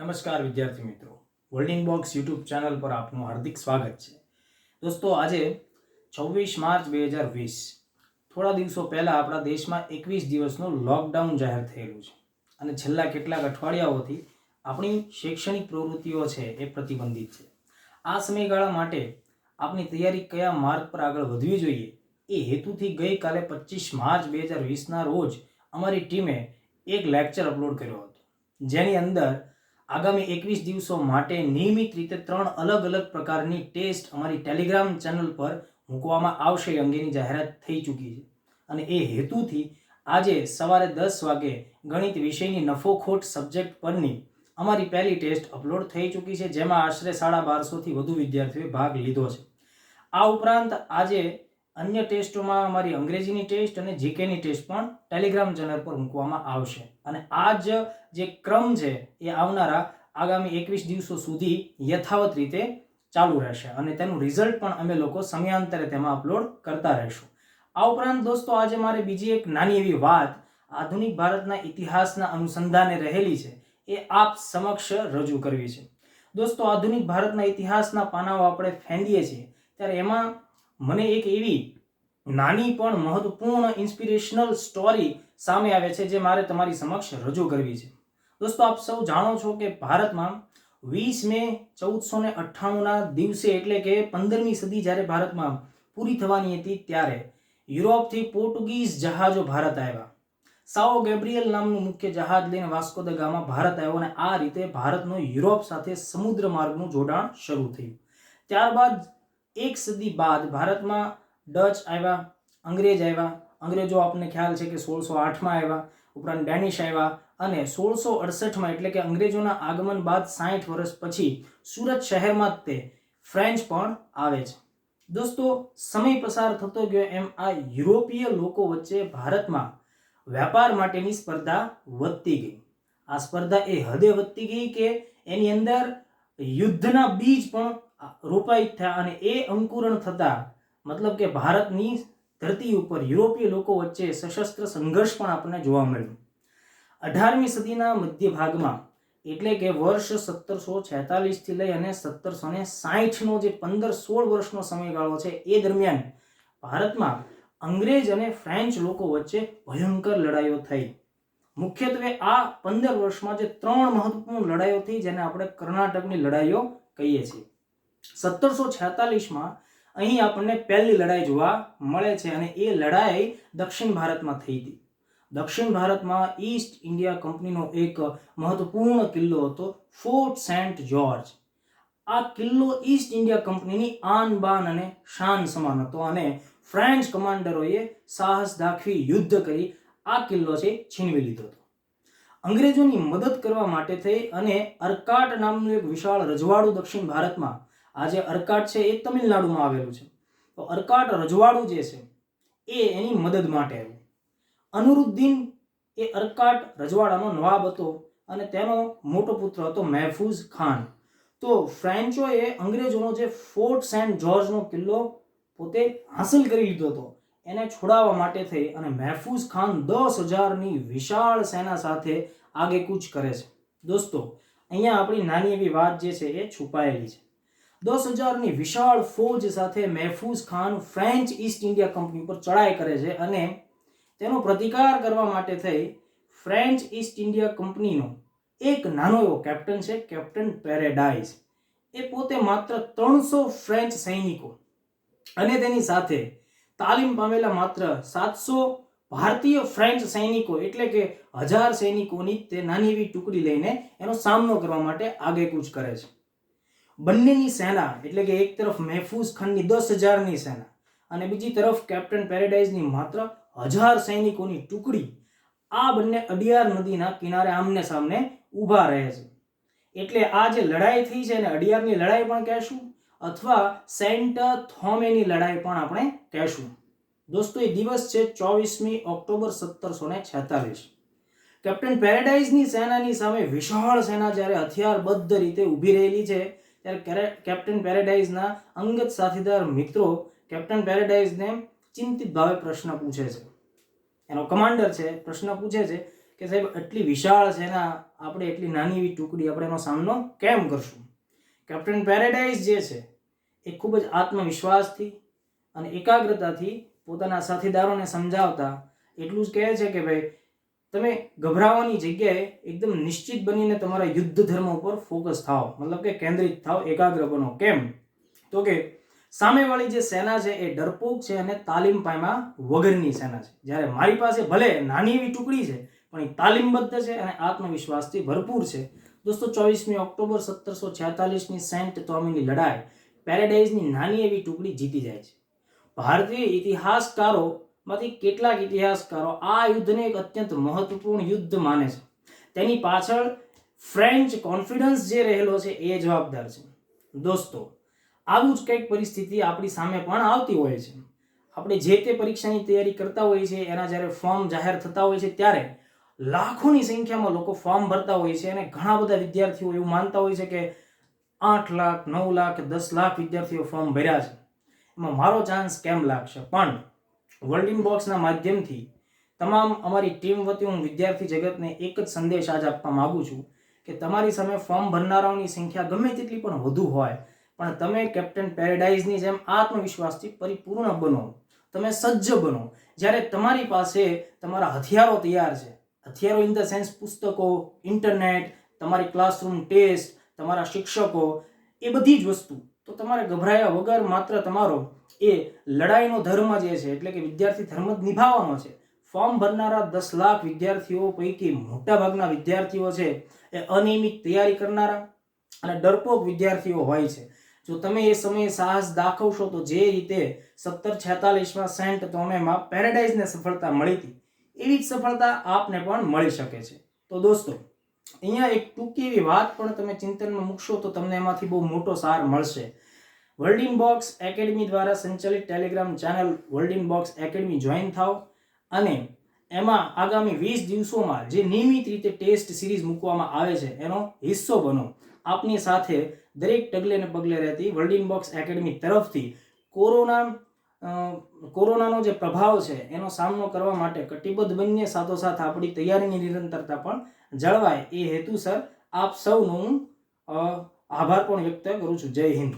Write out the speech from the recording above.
નમસ્કાર વિદ્યાર્થી મિત્રો. હોલ્ડિંગ બોક્સ યુટ્યુબ ચેનલ પર આપનું હાર્દિક સ્વાગત છે. દોસ્તો, આજે છવ્વીસ માર્ચ બે હજાર વીસ. થોડા દિવસો પહેલાં આપણા દેશમાં એકવીસ દિવસનું લોકડાઉન જાહેર થયેલું છે. અને છેલ્લા કેટલાક અઠવાડિયાઓથી આપણી શૈક્ષણિક પ્રવૃત્તિઓ છે એ પ્રતિબંધિત છે. આ સમયગાળા માટે આપની તૈયારી કયા માર્ગ પર આગળ વધવી જોઈએ એ હેતુથી ગઈકાલે પચીસ માર્ચ બે હજાર વીસના રોજ અમારી ટીમે એક લેક્ચર અપલોડ કર્યો હતો. જેની અંદર આગામી એકવીસ દિવસો માટે નિયમિત રીતે ત્રણ અલગ અલગ પ્રકારની ટેસ્ટ અમારી ટેલિગ્રામ ચેનલ પર મૂકવામાં આવશે અંગેની જાહેરાત થઈ ચૂકી છે. અને એ હેતુથી આજે સવારે દસ વાગે ગણિત વિષયની નફોખોટ સબ્જેક્ટ પરની અમારી પહેલી ટેસ્ટ અપલોડ થઈ ચૂકી છે, જેમાં આશરે સાડા બારસોથી વધુ વિદ્યાર્થીઓએ ભાગ લીધો છે. આ ઉપરાંત આજે અન્ય ટેસ્ટોમાં અમારી અંગ્રેજીની ટેસ્ટ અને જીકેની ટેસ્ટ પણ ટેલિગ્રામ ચેનલ પર મૂકવામાં આવશે. અને આ જ જે ક્રમ છે એ આવનારા આગામી એકવીસ દિવસો સુધી યથાવત રીતે ચાલુ રહેશે અને તેનું રિઝલ્ટ પણ અમે લોકો સમયાંતરે તેમાં અપલોડ કરતા રહીશું. આ ઉપરાંત દોસ્તો, આજે મારે બીજી એક નાની એવી વાત આધુનિક ભારતના ઇતિહાસના અનુસંધાને રહેલી છે એ આપ સમક્ષ રજૂ કરવી છે. દોસ્તો, આધુનિક ભારતના ઇતિહાસના પાનાઓ આપણે ફેંદીએ છીએ, ત્યારે એમાં મને એક એવી નાની પણ મહત્વપૂર્ણ ઇન્સ્પિરેશનલ સ્ટોરી સામે આવે છે જે મારે તમારી સમક્ષ રજૂ કરવી છે. દોસ્તો, આપ સૌ જાણો છો કે ભારતમાં વીસ મે ચૌદસો ને અઠ્ઠાણુંના દિવસે એટલે કે પંદરમી સદી જ્યારે ભારતમાં પૂરી થવાની હતી ત્યારે યુરોપથી પોર્ટુગીઝ જહાજો ભારત આવ્યા. સાઓ ગેબ્રિયલ નામનું મુખ્ય જહાજ લઈને વાસ્કો દ ગામા ભારત આવ્યો અને આ રીતે ભારતનું યુરોપ સાથે સમુદ્ર માર્ગનું જોડાણ શરૂ થયું. ત્યારબાદ એક સદી બાદ ભારતમાં ડચ આવ્યા, અંગ્રેજ આવ્યા. અંગ્રેજો આપણને ખ્યાલ છે કે સોળસો આઠમાં આવ્યા, ઉપરાંત ડેનિશ આવ્યા અને સોળસો અડસઠમાં એટલે કે અંગ્રેજોના આગમન બાદ સાઠ વર્ષ પછી સુરત શહેરમાં તે ફ્રેન્ચ પણ આવે છે. દોસ્તો, સમય પસાર થતો ગયો એમ આ યુરોપીય લોકો વચ્ચે ભારતમાં વ્યાપાર માટેની સ્પર્ધા વધતી ગઈ. આ સ્પર્ધા એ હદે વધતી ગઈ કે એની અંદર યુદ્ધના બીજ પણ રોપાઈ થયા અને એ અંકુરણ થતા, મતલબ કે ભારતની ધરતી ઉપર યુરોપીય લોકો વચ્ચે સશસ્ત્ર સંઘર્ષ પણ આપણને જોવા મળ્યું. અઢારમી સદીના મધ્ય ભાગમાં એટલે કે વર્ષ સત્તરસો છેતાલીસથી લઈ અને સત્તરસો ને સાહીઠનો જે પંદર સોળ વર્ષનો સમયગાળો છે, એ દરમિયાન ભારતમાં અંગ્રેજ અને ફ્રેન્ચ લોકો વચ્ચે ભયંકર લડાઈઓ થઈ. મુખ્યત્વે આ પંદર વર્ષમાં જે ત્રણ મહત્વપૂર્ણ લડાઈઓ થઈ, જેને આપણે કર્ણાટકની લડાઈઓ કહીએ છીએ. સત્તરસો છેતાલીસમાં અહીં આપણને પહેલી લડાઈ જોવા મળે છે અને એ લડાઈ દક્ષિણ ભારતમાં થઈ હતી. દક્ષિણ ભારતમાં ઈસ્ટ ઇન્ડિયા કંપનીનો એક મહત્વપૂર્ણ કિલ્લો હતો, ફોર્ટ સેન્ટ જ્યોર્જ. આ કિલ્લો ઈસ્ટ ઇન્ડિયા કંપનીની આન બાન અને શાન સમાન હતો અને ફ્રેન્ચ કમાન્ડરોએ સાહસ દાખવી યુદ્ધ કરી આ કિલ્લો છે છીનવી લીધો હતો. અંગ્રેજોની મદદ કરવા માટે થઈ અને અરકાટ નામનું એક વિશાળ રજવાડું દક્ષિણ ભારતમાં આજે અરકાટ છે એ તમિલનાડુમાં આવેલું છે. તો અરકાટ રજવાડું જે છે, એ એની મદદ માટે આવ્યું. અનુરુદ્દીન એ અરકાટ રજવાડાનો નવાબ હતો અને તેનો મોટો પુત્ર હતો મહેફૂઝ ખાન. તો ફ્રેન્ચોએ અંગ્રેજોનો જે ફોર્ટ સેન્ટ જોર્જનો કિલ્લો પોતે હાંસલ કરી લીધો હતો. એને છોડાવવા માટે થઈ અને મહેફૂઝ ખાન દસ હજારની વિશાળ સેના સાથે આગેકૂચ કરે છે. દોસ્તો, અહીંયા આપણી નાની એવી વાત જે છે એ છુપાયેલી છે. દસ હજારની વિશાળ ફૌજ સાથે Mahfuz Khan French East India company પર ચડાઈ કરે છે અને તેનો પ્રતિકાર કરવા માટે થઈ ફ્રેન્ચ ઈસ્ટ ઇન્ડિયા કંપનીનો એક નાનો એવો કેપ્ટન છે, કેપ્ટન પેરેડાઇઝ એ પોતે માત્ર ત્રણસો ફ્રેન્ચ સૈનિકો અને તેની સાથે તાલીમ પામેલા માત્ર સાતસો ભારતીય ફ્રેન્ચ સૈનિકો એટલે કે હજાર સૈનિકોની તે નાની એવી ટુકડી લઈને એનો સામનો કરવા માટે આગેકૂચ કરે છે. બંનેની સેના, એટલે કે એક તરફ મહેફૂઝ ખાનની દસ હજારની સેના અને બીજી તરફ કેપ્ટન પેરેડાઇઝની માત્ર હજાર સૈનિકોની ટુકડી, આ બંને અડિયાર નદીના કિનારે આમને સામને ઊભા રહે છે. એટલે આ જે લડાઈ થઈ છે એને અડિયારની લડાઈ પણ કહેશું અથવા સેન્ટ થોમેની લડાઈ પણ આપણે કહેશું. દોસ્તો, એ દિવસ છે ચોવીસમી ઓક્ટોબર સત્તરસો ને છેતાલીસ. કેપ્ટન પેરેડાઇઝની સેનાની સામે વિશાળ સેના જ્યારે હથિયારબદ્ધ રીતે ઊભી રહેલી છે ત્યારે કેપ્ટન પેરેડાઇઝના અંગત સાથીદાર મિત્રો કેપ્ટન પેરેડાઇઝને ચિંતિત ભાવે પ્રશ્ન પૂછે છે. એનો કમાન્ડર છે, પ્રશ્ન પૂછે છે કે સાહેબ એટલી વિશાળ છે ને, આપણે એટલી નાની એવી ટુકડી આપણે એનો સામનો કેમ કરશું? કેપ્ટન પેરેડાઇઝ જે છે, એ ખૂબ જ આત્મવિશ્વાસથી અને એકાગ્રતાથી પોતાના સાથીદારોને સમજાવતા એટલું જ કહે છે કે ભાઈ તમે ગભરાવાની જગ્યાએ એકદમ નિશ્ચિત બનીને તમારા યુદ્ધ ધર્મ ઉપર ફોકસ થાઓ. મતલબ કે કેન્દ્રિત થાઓ, એકાગ્ર બનો. કેમ? તો કે સામેવાળી જે સેના છે એ ડરપોક છે અને તાલીમ પાયમાં વગરની સેના છે. જ્યારે મારી પાસે ભલે નાની એવી ટુકડી છે, પણ એ તાલીમબદ્ધ છે અને આત્મવિશ્વાસથી ભરપૂર છે. દોસ્તો, ચોવીસમી ઓક્ટોબર સત્તરસો છેતાલીસની સેન્ટ ટોમીની લડાઈ, પેરેડાઇઝની નાની એવી ટુકડી જીતી જાય છે. ભારતીય ઇતિહાસકારો માંથી કેટલાક ઇતિહાસકારો આ યુદ્ધને એક અત્યંત મહત્વપૂર્ણ યુદ્ધ માને છે. તેની પાછળ ફ્રેન્ચ કોન્ફિડન્સ જે રહેલો છે એ જવાબદાર છે. દોસ્તો, આવું જ કંઈક પરિસ્થિતિ આપણી સામે પણ આવતી હોય છે. આપણે જે તે પરીક્ષાની તૈયારી કરતા હોઈએ છીએ, એના જ્યારે ફોર્મ જાહેર થતા હોય છે, ત્યારે લાખોની સંખ્યામાં લોકો ફોર્મ ભરતા હોય છે અને ઘણા બધા વિદ્યાર્થીઓ એવું માનતા હોય છે કે આઠ લાખ, નવ લાખ, દસ લાખ વિદ્યાર્થીઓ ફોર્મ ભર્યા છે. એમાં મારો ચાન્સ કેમ લાગશે? પણ વર્લ્ડિંગ બોક્સના માધ્યમથી તમામ અમારી ટીમ વતી હું વિદ્યાર્થી જગતને એક જ સંદેશ આજ આપવા માગું છું કે તમારી સામે ફોર્મ ભરનારાઓની સંખ્યા ગમે તેટલી પણ વધુ હોય, પણ તમે કેપ્ટન પેરેડાઇઝની જેમ આત્મવિશ્વાસથી પરિપૂર્ણ બનો, તમે સજ્જ બનો. જ્યારે તમારી પાસે તમારા હથિયારો તૈયાર છે, હથિયારો ઇન ધ સેન્સ પુસ્તકો ઇન્ટરનેટ તમારી ક્લાસરૂમ ટેસ્ટ તમારા શિક્ષકો, એ બધી જ વસ્તુ, તો તમારે ગભરાયા વગર માત્ર તમારો એ લડાઈનો ધર્મ જે છે, એટલે કે વિદ્યાર્થી ધર્મ જ નિભાવવાનો છે. ફોર્મ ભરનારા દસ લાખ વિદ્યાર્થીઓ પૈકી મોટાભાગના વિદ્યાર્થીઓ છે એ અનિયમિત તૈયારી કરનારા અને ડરપોક વિદ્યાર્થીઓ હોય છે. જો તમે એ સમયે સાહસ દાખવશો તો જે રીતે સત્તર છેતાલીસમાં સેન્ટ ટોમેમાં પેરેડાઇઝને સફળતા મળી હતી, એવી જ સફળતા આપને પણ મળી શકે છે. તો દોસ્તો, અહીંયા એક ટૂંકી એવી વાત પણ તમે ચિંતનમાં મૂકશો તો તમને એમાંથી બહુ મોટો સાર મળશે. વર્લ્ડિંગ બોક્સ એકેડમી દ્વારા સંચાલિત Telegram channel wording box academy join થાઓ અને એમાં આગામી વીસ દિવસોમાં જે નિયમિત રીતે ટેસ્ટ સિરીઝ મૂકવામાં આવે છે, એનો હિસ્સો બનો. આપની સાથે દરેક ટગલે ને પગલે રહેતી વર્લ્ડિંગ બોક્સ એકેડમી તરફથી કોરોના કોરોનાનો જે પ્રભાવ છે, એનો સામનો કરવા માટે કટિબદ્ધ બનીને સાથોસાથ આપણી તૈયારીની નિરંતરતા પણ જળવાય. એ હેતુસર આપ સૌનું હું આભાર પણ વ્યક્ત કરું છું. જય હિન્દ.